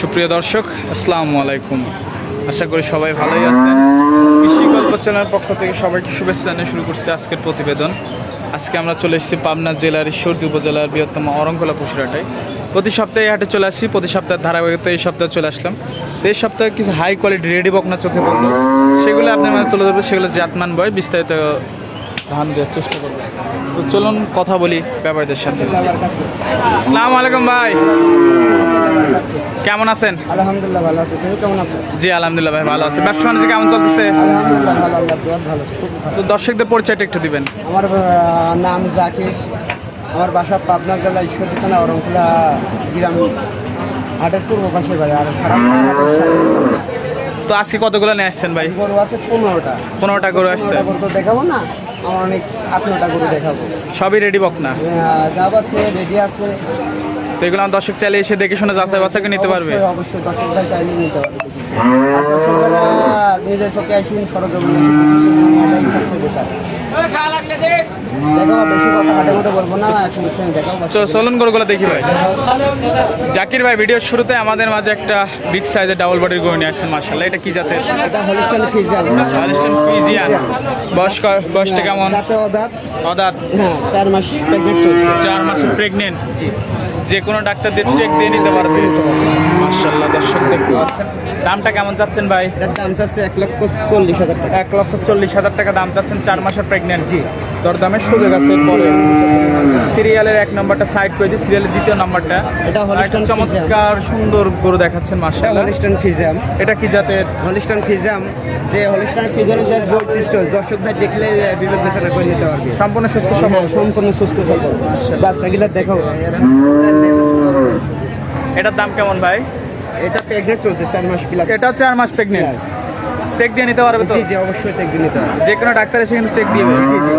সুপ্রিয় দর্শক, আসসালামু আলাইকুম। আশা করি সবাই ভালোই আছেন। কৃষি গল্প চ্যানেলের পক্ষ থেকে সবাইকে শুভেচ্ছা জানিয়ে শুরু করছি আজকের প্রতিবেদন। আজকে আমরা চলে এসেছি পাবনা জেলার ঈশ্বরদী উপজেলার বৃহত্তম অরঙ্কলা পশুরহাটায় প্রতি সপ্তাহে হাটে চলে আসছি প্রতি সপ্তাহে ধারাবাহিকতা এই সপ্তাহে চলে আসলাম। এই সপ্তাহে কিছু হাই কোয়ালিটি রেডি বকনা চোখে পড়ল। সেগুলো আপনার মাঝে তুলে ধরবো, সেগুলো জাতমান বয়, বিস্তারিত ধান দেওয়ার চেষ্টা করব। তো চলুন কথা বলি ব্যাপারীদের সাথে। আসসালামু আলাইকুম ভাই। কেমন আছেন? আলহামদুলিল্লাহ ভালো আছে। তুমি কেমন আছো? জি আলহামদুলিল্লাহ ভাই ভালো আছে। ব্যবসা বাণিজ্য কেমন চলতেছে? আলহামদুলিল্লাহ ভালো আল্লাহ ভালো আছে। খুব ভালো। তো দর্শকদের পরিচয়টা একটু দিবেন। আমার নাম জাকির। আমার বাসা পাবনা জেলা ঈশ্বরদী থানা অরংকুলা গ্রাম। হাটের পূর্ব পাশে বাড়ি আর। তো আজকে কতগুলো নিয়ে আসছেন ভাই? গরু আছে পনেরোটা। পনেরোটা গরু আসছে। দেখাবো না? আমার অনেক আটটা গরু দেখাবো। সবই রেডি বক না যাব আছে রেডি আছে। তো এগুলো আমার দর্শক চাইলে এসে দেখে শুনে যাচাই বাছাই নিতে পারবে। অবশ্যই, দর্শক ভাই চাইলে নিতে নিজের চোখে আসুন সরজমিনে চলুন গরুগুলো দেখি ভাই। জাকির ভাই ভিডিওর শুরুতে আমাদের মাঝে একটা বিগ সাইজের ডাবল বডির গরু নিয়ে আসছেন মার্শাল্লাহ এটা কি জাতের? এটা ফিজিয়ান বয়স বয়সটা কেমন? দাঁতে অদাঁত। অদাত। হ্যাঁ চার মাস চার মাসের প্রেগনেন্ট যে কোনো ডাক্তারদের চেক দিয়ে নিতে পারবে। মার্শাল্লাহ দর্শক দেখতে পাচ্ছেন। দামটা কেমন চাচ্ছেন ভাই? দাম চাচ্ছে এক লক্ষ চল্লিশ হাজার টাকা। এক লক্ষ চল্লিশ হাজার টাকা দাম চাচ্ছেন চার মাসের প্রেগনেন্ট জি। দরদামের সুযোগ আছে পরে। সিরিয়ালের এক নাম্বারটা সাইড করে দিই সিরিয়ালের দ্বিতীয় নাম্বারটা। এটা হলিস্টান চমৎকার সুন্দর গরু দেখাচ্ছেন মার্শাল্লাহ হলিস্টান ফিজিয়াম। এটা কি জাতের? হলিস্টান ফিজাম যে হলিস্টান ফিজিয়ামের যে বৈশিষ্ট্য দর্শক ভাই দেখলে বিবেক বিবেচনা করে নিতে পারবে। সম্পূর্ণ সুস্থ সবল। হ্যাঁ, সম্পূর্ণ সুস্থ সবল। বাচ্চাগুলা দেখো এটার দাম কেমন ভাই? এটা প্রেগনেন্ট চলছে চার মাস প্লাস এটা চার মাস প্রেগনেন্ট চেক দিয়ে নিতে পারবে তো? জি জি অবশ্যই চেক দিয়ে নিতে পারবে। যে কোনো ডাক্তার এসে কিন্তু চেক দিয়ে জি জি।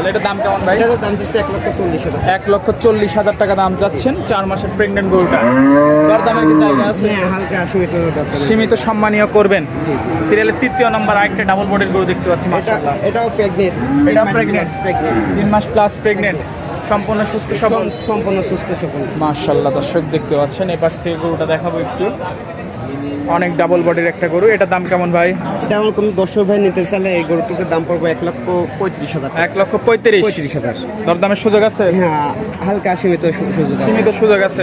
আসলে এটার দাম কেমন ভাই? এটার দাম চাচ্ছে এক লক্ষ চল্লিশ হাজার। এক লক্ষ চল্লিশ হাজার টাকা দাম চাচ্ছেন চার মাসের প্রেগনেন্ট গরুটা। দরদামের কি জায়গা আছে? হ্যাঁ হালকা দরকার সীমিত সম্মানীয় করবেন। সিরিয়ালের তৃতীয় নম্বর আরেকটা ডাবল বডির গরু দেখতে পাচ্ছি মাশাআল্লাহ। এটাও প্রেগনেন্ট এটা প্রেগনেন্ট তিন মাস প্লাস প্রেগনেন্ট সম্পূর্ণ সুস্থ সবল। সম্পূর্ণ সুস্থ সবল। মাশাআল্লাহ দর্শক দেখতে পাচ্ছেন এই পাশ থেকে গরুটা দেখাবো একটু। অনেক ডাবল বডির একটা গরু। এটার দাম কেমন ভাই? এটা আমার কোনো দর্শক ভাই নিতে চাইলে এই গরুটুকুর দাম পড়বে এক লক্ষ পঁয়ত্রিশ হাজার। এক লক্ষ পঁয়ত্রিশ? পঁয়ত্রিশ হাজার। দরদামের সুযোগ আছে? হ্যাঁ হালকা সীমিত সুযোগ আছে। সীমিত সুযোগ আছে?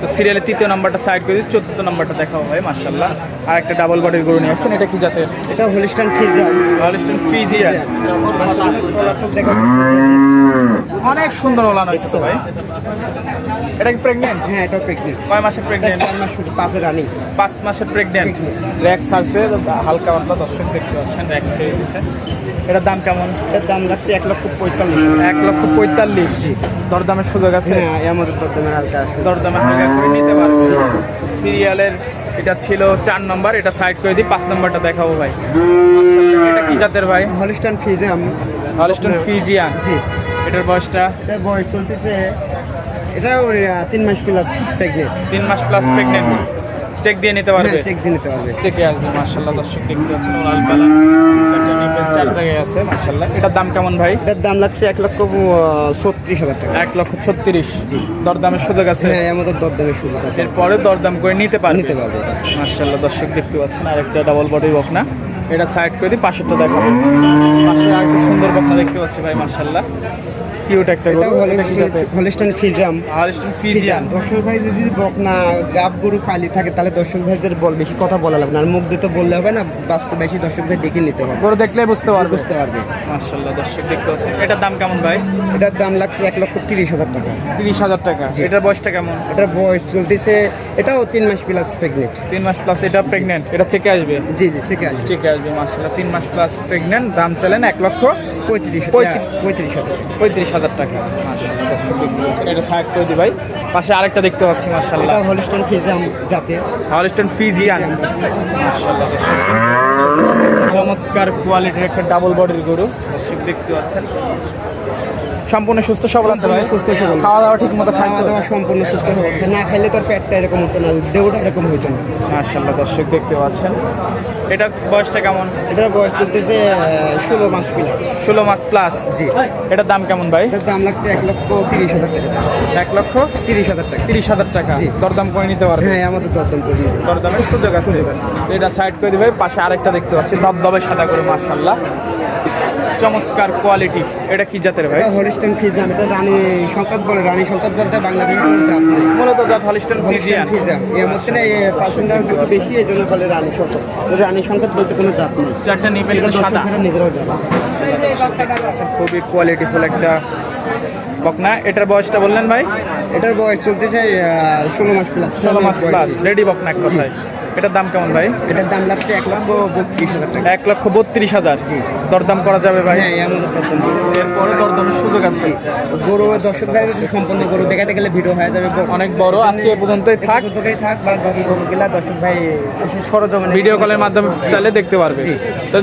তো সিরিয়ালের তৃতীয় নাম্বারটা সাইড করে চতুর্থ নাম্বারটা দেখাও ভাই মাশাআল্লাহ। আর একটা ডাবল বডির গরু নিয়ে আসছেন এটা কি জাতের? এটা হলিস্টান ফিজিয়াম হলিস্টন ফিজিয়ান অনেক সুন্দর ওলান হচ্ছে তো ভাই। এটা কি প্রেগনেন্ট হ্যাঁ এটা প্রেগনেন্ট কয় মাসের প্রেগনেন্ট চার মাস পাশে রানিং। পাঁচ মাসের প্রেগনেন্ট র্যাক সারছে হালকা পাতলা দর্শক দেখতে পাচ্ছেন র্যাক দিছে। এটার দাম কেমন? এটার দাম লাগছে এক লক্ষ পঁয়তাল্লিশ। এক লক্ষ পঁয়তাল্লিশ। দরদামের সুযোগ আছে? হ্যাঁ আমাদের দরদামের হালকা দরদামের টাকা করে নিতে পারবে সিরিয়ালের এটা ছিল চার নম্বর এটা সাইড করে দিই পাঁচ নম্বরটা দেখাবো ভাই। এটা কি জাতের ভাই? হলিস্টান ফিজিয়াম হলিস্টন ফিজিয়ান জি। এটার বয়সটা? এটা বয়স চলতেছে এটা ওই তিন মাস প্লাস প্রেগনেন্ট তিন মাস প্লাস প্রেগনেন্ট চেক দিয়ে নিতে পারবে? চেক দিয়ে নিতে পারবে। চেকে আসবে মার্শাল্লাহ দর্শক দেখতে পাচ্ছেন লাল কালার চার জায়গায় আছে এটার দাম কেমন ভাই? এটার দাম লাগছে এক লক্ষ ছত্রিশ হাজার টাকা। এক লক্ষ ছত্রিশ। দরদামের সুযোগ আছে? হ্যাঁ আমাদের দরদামের সুযোগ আছে। এরপরে দরদাম করে নিতে পারবে। নিতে পারবে। দর্শক দেখতে পাচ্ছেন আরেকটা ডাবল বডি বকনা এটা সাইড করে দিই পাশেরটা দেখাবো। পাশে আরেকটা সুন্দর বকনা দেখতে পাচ্ছি ভাই মার্শাল্লাহ কিউট একটা গরু জাতের? ফিজিয়াম। হলিস্টন ফিজিয়ান দর্শক ভাই যদি বকনা গাব গরু পালি থাকে তাহলে দর্শক ভাইদের বল বেশি কথা বলা লাগবে না। আর মুখ দিয়ে তো বললে হবে না বাস্তব বেশি দর্শক ভাই দেখে নিতে হবে। গরু দেখলে বুঝতে পারবে। বুঝতে পারবে। মার্শাল্লাহ দর্শক দেখতে পাচ্ছেন। এটার দাম কেমন ভাই? এটার দাম লাগছে এক লক্ষ তিরিশ হাজার টাকা। তিরিশ হাজার টাকা। এটার বয়সটা কেমন? এটার বয়স চলতেছে এটাও তিন মাস প্লাস প্রেগনেন্ট তিন মাস প্লাস এটা প্রেগনেন্ট এটা চেকে আসবে? জি জি সেকেন্ড চেকে আসবে মাসাল্লাহ তিন মাস প্লাস প্রেগনেন্ট দাম চলেন এক লক্ষ পঁয়ত্রিশ পঁয়ত্রিশ। হাজার। পঁয়ত্রিশ হাজার টাকা। এটা সাইড করে দিই ভাই। পাশে আরেকটা দেখতে পাচ্ছি মাসাল্লাহ এটা হলিস্টন ফিজিয়াম জাতে। হলিস্টন ফিজিয়ান চমৎকার কোয়ালিটির একটা ডাবল বডির গরু। দেখতে পাচ্ছেন। সম্পূর্ণ সুস্থ সবল আছে ভাই। সুস্থ সবল। খাওয়া দাওয়া ঠিক মতো খাওয়া দাওয়া সম্পূর্ণ সুস্থ হবে না খাইলে তোর পেটটা এরকম হতো না দেহটা এরকম হতো না। মাশাআল্লাহ দর্শক দেখতে পাচ্ছেন। এটা বয়সটা কেমন? এটার বয়স চলতেছে ষোলো মাস প্লাস ষোলো মাস প্লাস জি। এটার দাম কেমন ভাই? এটার দাম লাগছে এক লক্ষ তিরিশ হাজার টাকা। এক লক্ষ তিরিশ হাজার টাকা। তিরিশ হাজার টাকা। দরদাম করে নিতে পারবে? হ্যাঁ আমাদের দরদাম করে দিন। দরদামের সুযোগ আছে। এটা সাইড করে দিবে পাশে আরেকটা দেখতে পাচ্ছি দবদবে সাদা করে মার্শাল্লাহ চমৎকার কোয়ালিটি এটা কি জাতের ভাই? হলিস্টান ফিজাম এটা রানী সংকট বলে রানী সংকট বলতে বাংলাদেশের কোনো জাত নেই। মূলত জাত হলিস্টন ফিজিয়ান ফিজাম এর মধ্যে না পার্সেন্টটা একটু বেশি এই জন্য বলে রানী সংকট। রানী সংকট বলতে কোনো জাত নেই। চারটা নিবেল সাদা? আচ্ছা, খুবই কোয়ালিটিফুল একটা বকনা। এটার বয়সটা বললেন ভাই? এটার বয়স চলতে চাই ষোলো মাস প্লাস ষোলো মাস প্লাস রেডি বকনা এক কথায়। এটার দাম কেমন ভাই? এটার দাম লাগছে এক লক্ষ বত্রিশ হাজার টাকা। এক লক্ষ বত্রিশ হাজার। দরদাম করা যাবে ভাই? হ্যাঁ এরপরে দরদামের সুযোগ আছে। গরু দর্শক ভাই সম্পূর্ণ গরু দেখাতে গেলে ভিডিও হয়ে যাবে। অনেক বড় আজকে এ পর্যন্তই থাক। থাক বাকি গরুগুলা দর্শক ভাই সরজমিনে ভিডিও কলের মাধ্যমে চাইলে দেখতে পারবে। তো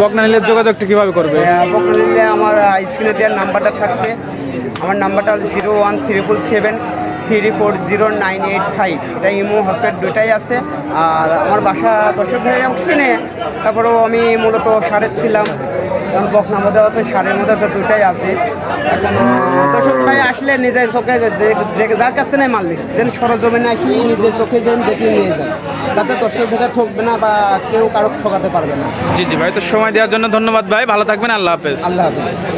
বকনা নিলে যোগাযোগটা কীভাবে করবে? পক্ষ নিলে আমার স্ক্রিনে দেওয়ার নাম্বারটা থাকবে। আমার নাম্বারটা zero one triple seven three four zero nine eight five এটা ইমো হসপিটাল দুটাই আছে। আর আমার বাসা দর্শক ভাই চিনে তারপরেও আমি মূলত সারের ছিলাম। এখন বকনার মধ্যে আছে সারের মধ্যে আছে দুটাই আছে। এখন দর্শক ভাই আসলে নিজের চোখে যার কাছ থেকে মাল দেখে দেন সরজমিনে আসি নিজের চোখে দেন দেখে নিয়ে যায়। তাতে দর্শক ভাইটা ঠকবে না বা কেউ কারও ঠকাতে পারবে না। জি জি ভাই তো সময় দেওয়ার জন্য ধন্যবাদ ভাই। ভালো থাকবেন আল্লাহ হাফেজ। আল্লাহ হাফিজ।